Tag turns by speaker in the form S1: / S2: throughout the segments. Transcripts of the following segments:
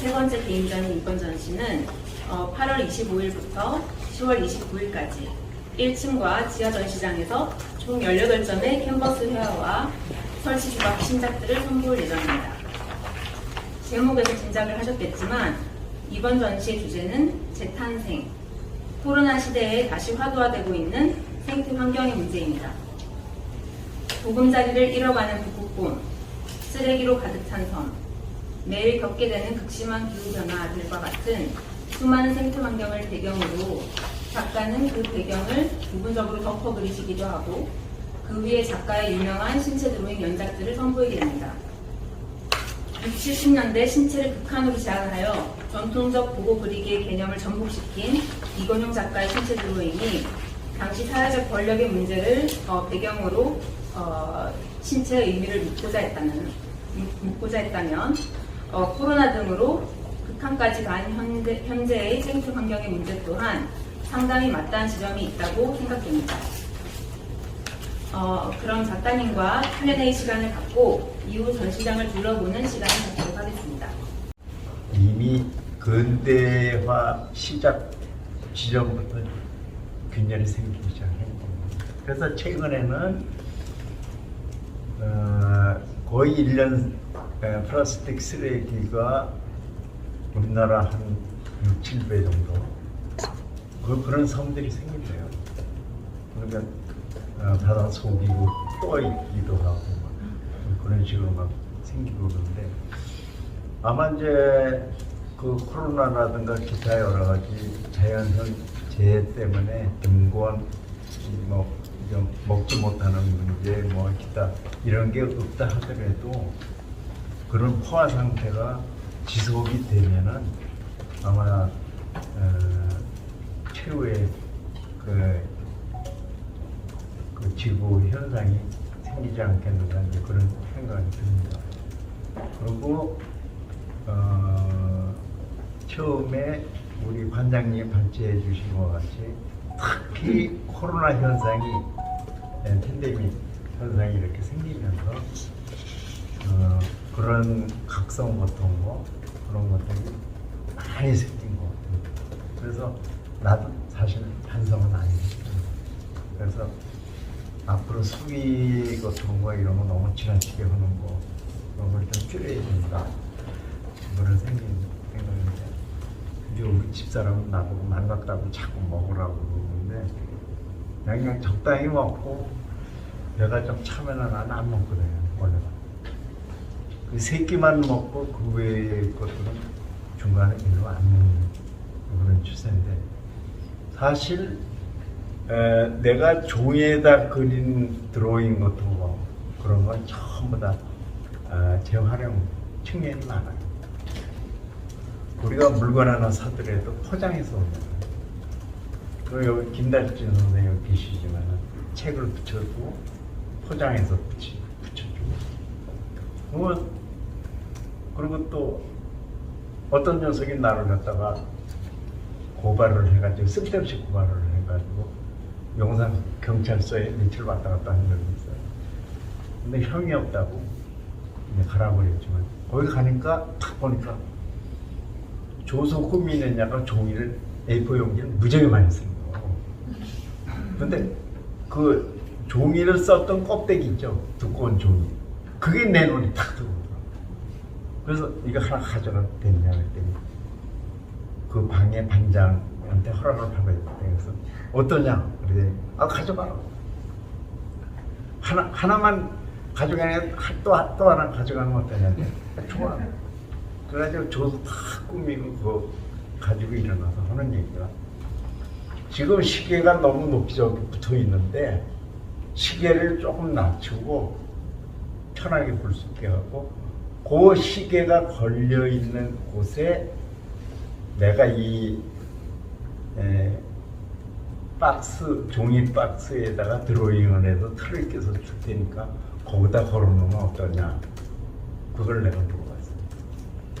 S1: 세 번째 개인전인 이건 전시는 어, 8월 25일부터 10월 29일까지 1층과 지하 전시장에서 총 18점의 캔버스 회화와 설치 조각 신작들을 선보일 예정입니다. 제목에서 짐작을 하셨겠지만 이번 전시의 주제는 재탄생, 코로나 시대에 다시 화두화되고 있는 생태 환경의 문제입니다. 보금자리를 잃어가는 북극곰, 쓰레기로 가득 찬 섬, 매일 겪게 되는 극심한 기후변화 들과 같은 수많은 생태 환경을 배경으로 작가는 그 배경을 부분적으로 덮어 그리시기도 하고 그 위에 작가의 유명한 신체 드로잉 연작들을 선보이게 됩니다. 60, 70년대 신체를 극한으로 제한하여 전통적 보고 그리기의 개념을 전복시킨 이건용 작가의 신체 드로잉이 당시 사회적 권력의 문제를 어, 배경으로 어, 신체의 의미를 묻고자 했다는 묻고자 했다면 어, 코로나 등으로 극한까지 간 현재, 현재의 생태 환경의 문제 또한 상당히 맞다는 지점이 있다고 생각됩니다. 어, 그럼 작가님과 Q&A 시간을 갖고 이후 전시장을 둘러보는 시간을 갖도록 하겠습니다.
S2: 이미 근대화 시작 지점부터 균열이 생기기 시작했고 그래서 최근에는 어, 거의 1년 에, 플라스틱 쓰레기가 우리나라 한 6, 7배 정도 그, 그런 섬들이 생긴대요. 그러니까 어, 바다 속이고 떠 있기도 하고 막 그런 식으로 막 생기고 그러는데 아마 이제 그 코로나라든가 기타 여러 가지 자연형 재해 때문에 등권 뭐 먹지 못하는 문제 뭐 기타 이런 게 없다 하더라도 그런 포화 상태가 지속이 되면은 아마 어, 최후의 그, 그 지구 현상이 생기지 않겠는가 이제 그런 생각이 듭니다. 그리고 어, 처음에 우리 관장님 발제해 주신 것 같이 특히 코로나 현상이 예, 팬데믹 현상이 이렇게 생기면서 어, 그런 각성 같은 거 그런 것들이 많이 생긴 것 같아요. 그래서 나도 사실 반성은 아니겠죠. 그래서 앞으로 수위 같은 거 이런 거 너무 지나치게 하는 거 그런 걸 좀 줄여야 된다. 그런 생긴 생각인데 이제 우리 집사람은 나보고 만났다고 자꾸 먹으라고 그러는데 그냥, 적당히 먹고 배가 좀 차면은 나는 안 먹거든요 원래는 그세 끼만 먹고 그 외의 것들은 중간에 별로 안 먹는 그런 추세인데 사실 에, 내가 종이에다 그린 드로잉 같은 거 그런 건 전부 다 아, 재활용 측면이 많아요. 우리가 물건 하나 사더라도 포장해서 오는. 그 여기 김달진 선생님 계시지만 책을 붙여주고 포장해서 붙이, 붙여주고 그러면 그리고 또 어떤 녀석이 나를 갖다가 고발을 해가지고 쓸데없이 고발을 해가지고 용산 경찰서에 며칠 왔다 갔다 한 적이 있어요. 근데 형이 없다고 이제 가라고 그랬지만 거기 가니까 딱 보니까 조소 꾸미느냐가 종이를 A4 용지를 무지하게 많이 쓰는 거예요. 근데 그 종이를 썼던 껍데기 있죠? 두꺼운 종이. 그게 내 눈에 탁 들어오더라고. 그래서 이거 하나 가져가도 되냐 그랬더니 그 방의 반장한테 허락을 받아야 돼. 그래서 어떠냐? 그랬더니 아 가져가라. 하나 하나만 가져가냐? 또, 또 하나 가져가면 어떠냐? 좋아. 그래가지고 저도 다 꾸미고 그거 가지고 일어나서 하는 얘기가 지금 시계가 너무 높이 붙어 있는데 시계를 조금 낮추고 편하게 볼 수 있게 하고 그 시계가 걸려 있는 곳에 내가 이 에, 박스 종이 박스에다가 드로잉을 해서 틀을 껴서 줄 테니까 거기다 걸어놓으면 어떠냐 그걸 내가 물어봤어요.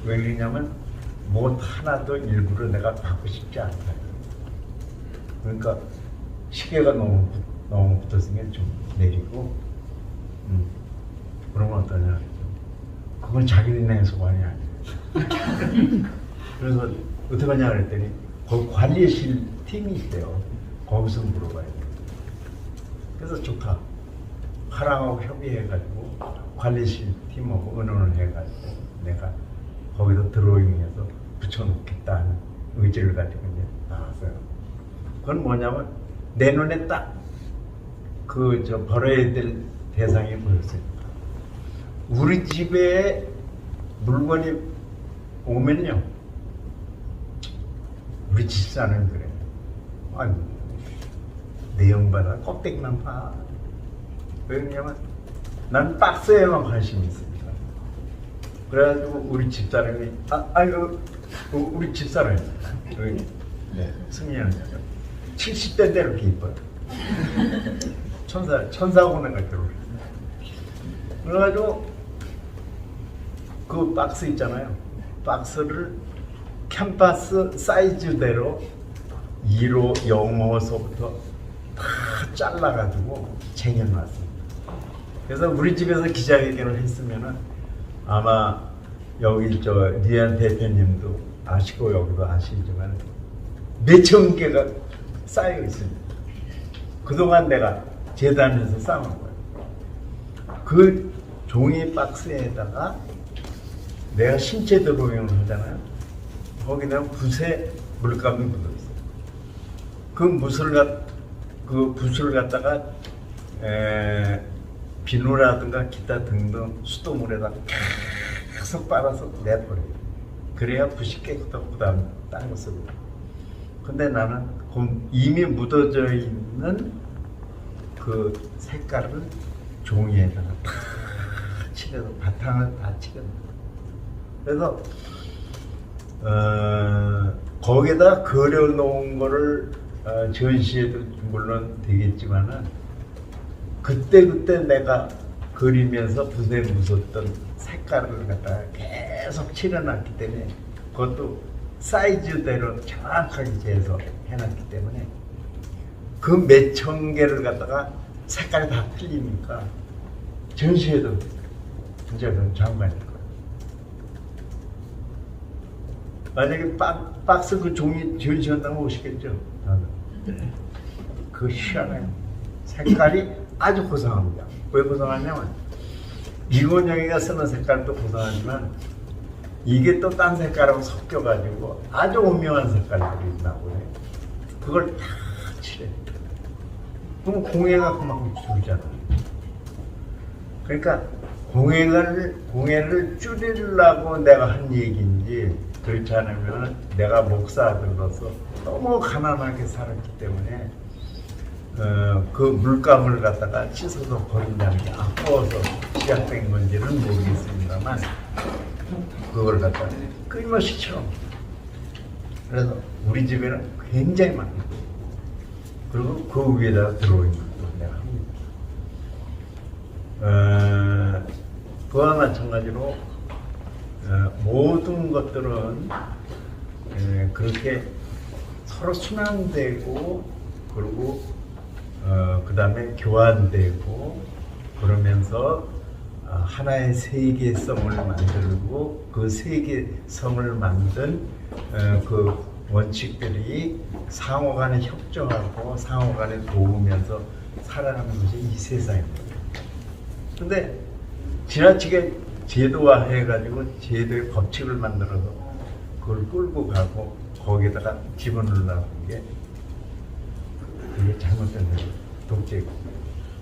S2: 왜 그러냐면 뭐 하나도 일부러 내가 받고 싶지 않다. 그러니까 시계가 너무 붙- 너무 붙었으니까 좀 내리고 음, 그러면 어떠냐. 그건 자기네 해소관이 아니에요. 그래서 어떻게 하냐 그랬더니 거기 관리실 팀이 있대요. 거기서 물어봐야 돼. 그래서 좋다. 하랑하고 협의해가지고 관리실 팀하고 의논을 해가지고 내가 거기서 드로잉해서 붙여놓겠다는 의지를 가지고 이제 나왔어요. 그건 뭐냐면 내 눈에 딱 그 저 벌어야 될 대상이 보였으니까 우리 집에 물건이 오면요. 우리 집사는 그래. 아니 내용받아 껍데기만 봐. 왜냐면 난 박스에만 관심이 있으니까 그래가지고 우리 집사람이 아그 우리 집사람이 여기 네. 승리하는 여자 70대인데 이렇게 이뻐요 천사 천사 오는 걸 들어 그래가지고 그 박스 있잖아요 박스를 캔버스 사이즈대로 2로 0호서부터 다 잘라가지고 쟁여놨습니다. 그래서 우리 집에서 기자회견을 했으면은 아마 여기 저 리안 대표님도 아시고 여기도 아시지만 몇천 개가 쌓여 있습니다. 그동안 내가 재단에서 쌓은 거예요. 그 종이 박스에다가 내가 신체 드로잉을 하잖아요. 거기다 붓에 물감이 묻어 있어요. 그 붓을 갖, 그 붓을 갖다가 에, 비누라든가 기타 등등 수돗물에다 계속 빨아서 내버려요. 그래야 붓이 깨끗하고 그다음 딴거 쓰고. 근데 나는 그 이미 묻어져 있는 그 색깔을 종이에다가 다 칠해서 바탕을 다 칠해서 그래서 어, 거기다 그려놓은 거를 어, 전시해도 물론 되겠지만은 그때 그때 내가 그리면서 붓에 묻었던 색깔을 갖다가 계속 칠해놨기 때문에 그것도 사이즈대로 정확하게 재서 해놨기 때문에 그 몇 천 개를 갖다가 색깔이 다 틀리니까 전시해도 그건 장관일 거예요. 만약에 박, 박스 그 종이 전시한다면 오시겠죠? 다들. 그 희한해요. 색깔이 아주 고상합니다. 왜 고상하냐면 이건영이가 쓰는 색깔도 고상하지만 이게 또 딴 색깔하고 섞여가지고 아주 오묘한 색깔들이 나오네. 그걸 다 칠해. 그럼 공예가 그만큼 줄잖아. 그러니까 공예를 공예를 줄이려고 내가 한 얘기인지 그렇지 않으면 내가 목사들로서 너무 가난하게 살았기 때문에 어, 그 물감을 갖다가 씻어서 버린다는 게 아까워서 시작된 건지는 모르겠습니다만 그걸 갖다가 끊임없이 쳐. 그래서 우리 집에는 굉장히 많아요. 그리고 그 위에다가 들어오는 것도 내가 합니다. 어, 그와 마찬가지로 어, 모든 것들은 에, 그렇게 서로 순환되고 그리고 어, 그 다음에 교환되고 그러면서 어, 하나의 세계성을 만들고 그 세계성을 만든 어, 그 원칙들이 상호 간에 협정하고 상호 간에 도우면서 살아가는 것이 이 세상입니다. 근데 지나치게 제도화해가지고 제도의 법칙을 만들어서 그걸 끌고 가고 거기에다가 집어넣으려는 게 그게 잘못된. 독재고.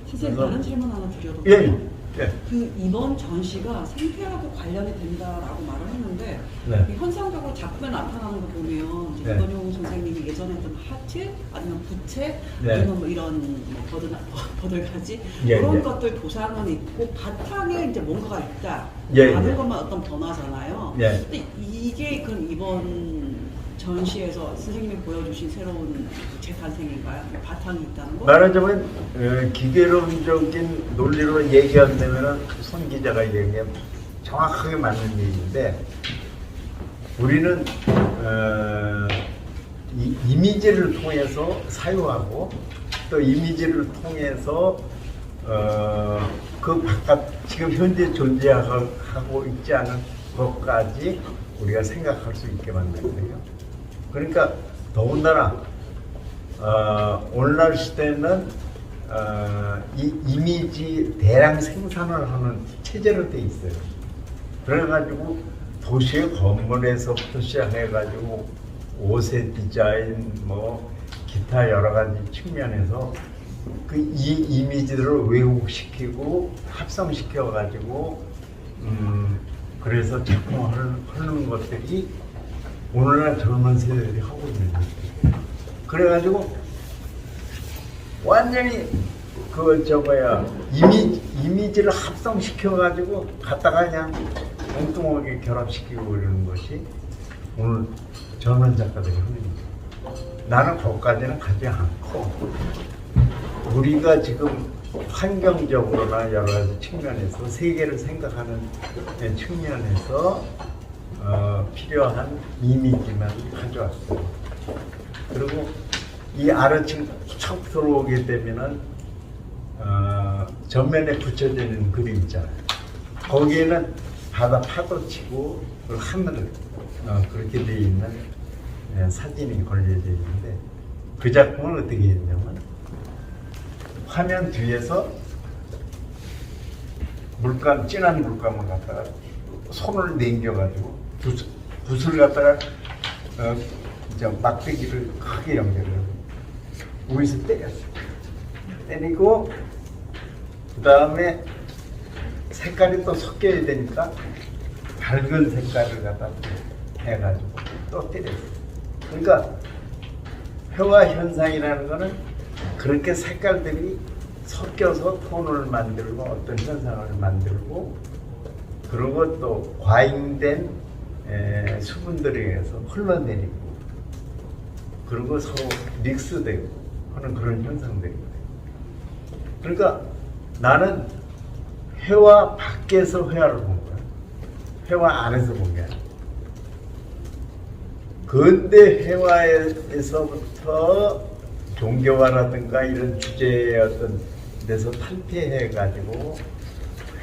S3: 선생님 다른 질문 하나 드려도
S2: 예,
S3: 돼요?
S2: 예.
S3: 그 이번 전시가 생태하고 관련이 된다라고 말을 했는데
S2: 네.
S3: 이 현상적으로 작품에 나타나는 거 보면 이제
S2: 네.
S3: 이건용 선생님이 예전에 했던 하트 아니면 부채
S2: 네.
S3: 아니면 뭐 이런 뭐 버들 버들가지
S2: 예,
S3: 그런
S2: 예.
S3: 것들 도상은 있고 바탕에 이제 뭔가가 있다.
S2: 예,
S3: 다른
S2: 예.
S3: 것만 어떤 변화잖아요.
S2: 예.
S3: 근데 이게 그럼 이번 전시에서 선생님이 보여주신 새로운 재탄생인가요? 바탕이 있다는 거?
S2: 말하자면 어, 기계론적인 논리로 얘기한다면 손 기자가 얘기하면 정확하게 맞는 얘기인데 우리는 어, 이, 이미지를 통해서 사유하고 또 이미지를 통해서 어, 그 바깥 지금 현재 존재하고 있지 않은 것까지 우리가 생각할 수 있게 만드는데요. 그러니까 더군다나 어, 오늘날 시대는 어, 이 이미지 대량 생산을 하는 체제로 돼 있어요. 그래가지고 도시의 건물에서부터 시작해가지고 옷의 디자인 뭐 기타 여러 가지 측면에서 그 이 이미지들을 왜곡시키고 합성시켜가지고 음 그래서 작품을 하는 것들이 오늘날 젊은 세대들이 하고 있는 거예요. 그래가지고 완전히 그저 뭐야 이미 이미지를 합성시켜가지고 갖다가 그냥 엉뚱하게 결합시키고 이러는 것이 오늘 젊은 작가들이 하는 일이에요. 나는 거기까지는 가지 않고 우리가 지금 환경적으로나 여러 가지 측면에서 세계를 생각하는 측면에서 어, 필요한 이미지만 가져왔어요. 그리고 이 아래층 척 들어오게 되면은 어, 전면에 붙여지는 그림 있잖아요. 거기에는 바다 파도 치고 그 하늘을 어, 그렇게 돼 있는 예, 사진이 걸려져 있는데 그 작품을 어떻게 했냐면 화면 뒤에서 물감 진한 물감을 갖다가 손을 남겨가지고 붓, 붓을 갖다가 어, 이제 막대기를 크게 연결을 위에서 때렸어요. 때리고 그 다음에 색깔이 또 섞여야 되니까 밝은 색깔을 갖다 해가지고 또 때렸어요. 그러니까 회화 현상이라는 거는 그렇게 색깔들이 섞여서 톤을 만들고 어떤 현상을 만들고 그리고 또 과잉된 에, 수분들에 의해서 흘러내리고 그리고 서로 믹스되고 하는 그런 현상들이거든요. 그러니까 나는 회화 밖에서 회화를 본 거야. 회화 안에서 본 게 아니야. 근대 회화에서부터 종교화라든가 이런 주제의 어떤 데서 탈피해가지고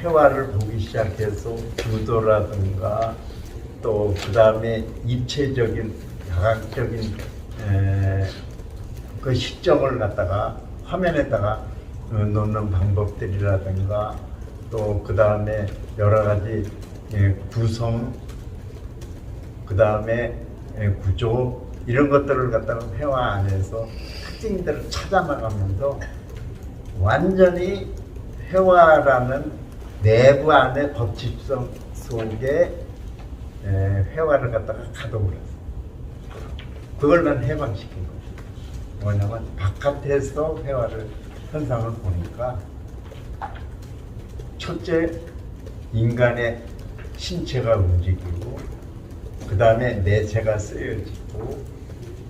S2: 회화를 보기 시작해서 주도라든가 또 그 다음에 입체적인 다각적인 에, 그 시점을 갖다가 화면에다가 어, 놓는 방법들이라든가 또 그 다음에 여러 가지 예, 구성 그 다음에 구조 이런 것들을 갖다가 회화 안에서 특징들을 찾아 나가면서 완전히 회화라는 내부 안의 법칙성 속에 에, 회화를 갖다가 가동을 했어. 그걸 난 해방시킨 거지. 뭐냐면 바깥에서 회화를 현상을 보니까 첫째 인간의 신체가 움직이고 그 다음에 내체가 쓰여지고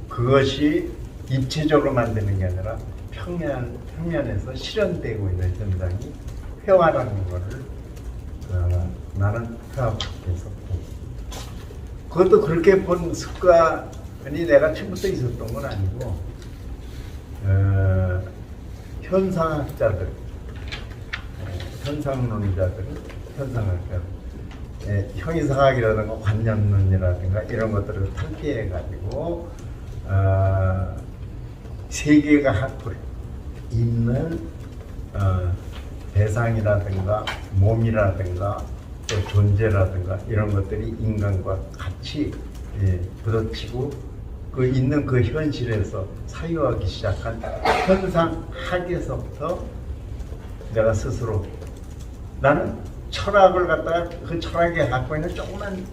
S2: 그것이 입체적으로 만드는 게 아니라 평면, 평면에서 실현되고 있는 현상이 회화라는 거를 어, 나는 회화 밖에서 그것도 그렇게 본 습관이 내가 처음부터 있었던 건 아니고 어, 현상학자들 어, 현상론자들은 현상학자들 예, 형이상학이라든가 관념론이라든가 이런 것들을 탈피해 가지고 어, 세계가 갖고 있는 어, 대상이라든가 몸이라든가 또 존재라든가 이런 것들이 인간과 같이 예, 부딪히고 그 있는 그 현실에서 사유하기 시작한 현상 학에서부터 내가 스스로 나는 철학을 갖다가 그 철학에 갖고 있는 조그만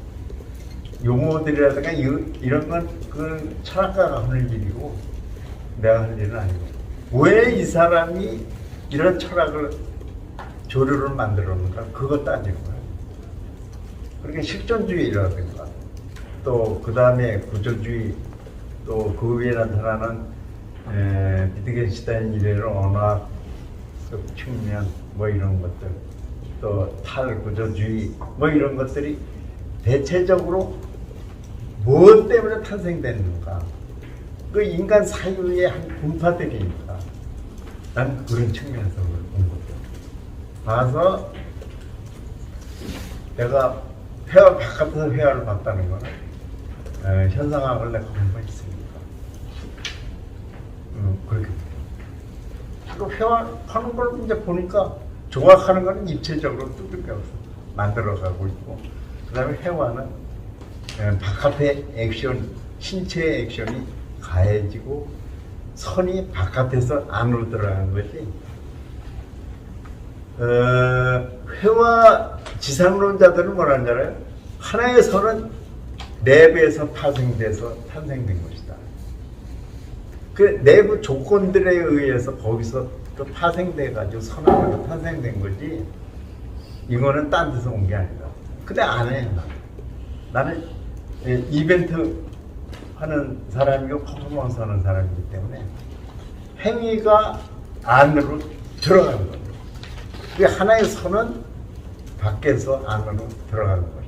S2: 용어들이라든가 이- 이런 건 그 철학가가 하는 일이고 내가 할 일은 아니고 왜 이 사람이 이런 철학을 조류를 만들었는가 따지는 거야. 그러니까 실존주의라든가 또 그 다음에 구조주의 또 그 위에 나타나는 에, 비트겐슈타인 이래로 언어학 그 측면 뭐 이런 것들 또 탈구조주의 뭐 이런 것들이 대체적으로 무엇 때문에 탄생됐는가 그 인간 사유의 한 분파들이니까 난 그런 측면에서 본 거죠. 봐서 내가 회화 바깥에서 회화를 봤다는 거는 에, 현상학을 내가 공부했으니까 음, 그렇게 그 회화하는 걸 이제 보니까 조각하는 거는 입체적으로 두들겨서 만들어가고 있고 그 다음에 회화는 에, 바깥의 액션 신체의 액션이 가해지고 선이 바깥에서 안으로 들어가는 것이 어, 회화 지상론자들은 줄 알아요? 하나의 선은 내부에서 파생돼서 탄생된 것이다. 그 내부 조건들에 의해서 거기서 또 파생돼 가지고 선하고 탄생된 거지. 이거는 딴 데서 온 게 아니다. 근데 안 해. 나는. 나는 예, 이벤트 하는 사람이고 퍼포먼스 하는 사람이기 때문에 행위가 안으로 들어가는 겁니다. 그 하나의 선은 밖에서 안으로 들어가는 것이다.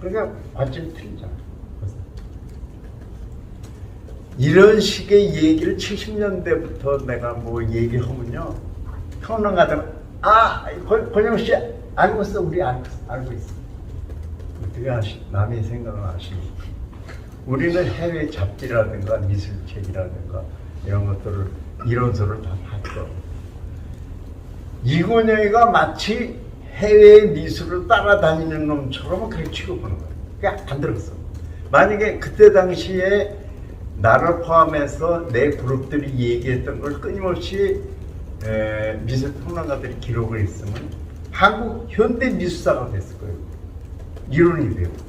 S2: 그러니까 완전히 틀리잖아. 이런 식의 얘기를 70년대부터 내가 뭐 얘기하면요. 평론 가다가 아, 권- 권영 씨 알고 있어. 우리 있어. 알고 있어. 어떻게 아시, 남의 생각을 아십니까? 우리는 해외 잡지라든가 미술책이라든가 이런 것들을 이론서를 다 봤어. 이건영이가 마치 해외 미술을 따라다니는 놈처럼 그렇게 취급하는 거야. 그게 안 들었어. 만약에 그때 당시에 나를 포함해서 내 그룹들이 얘기했던 걸 끊임없이 에, 미술 평론가들이 기록을 했으면 한국 현대 미술사가 됐을 거예요. 이론이 되고.